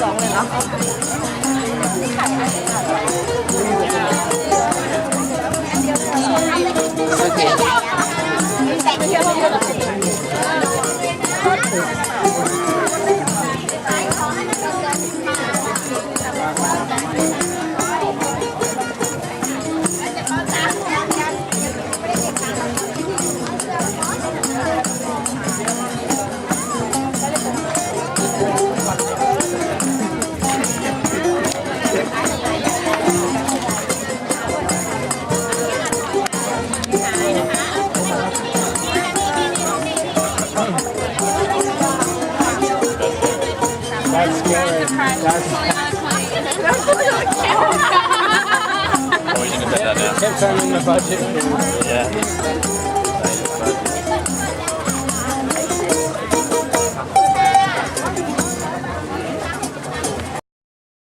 สองเลยเนาะโอเค That's scary. That's... That's you can put that down. Tips the budget. Yeah.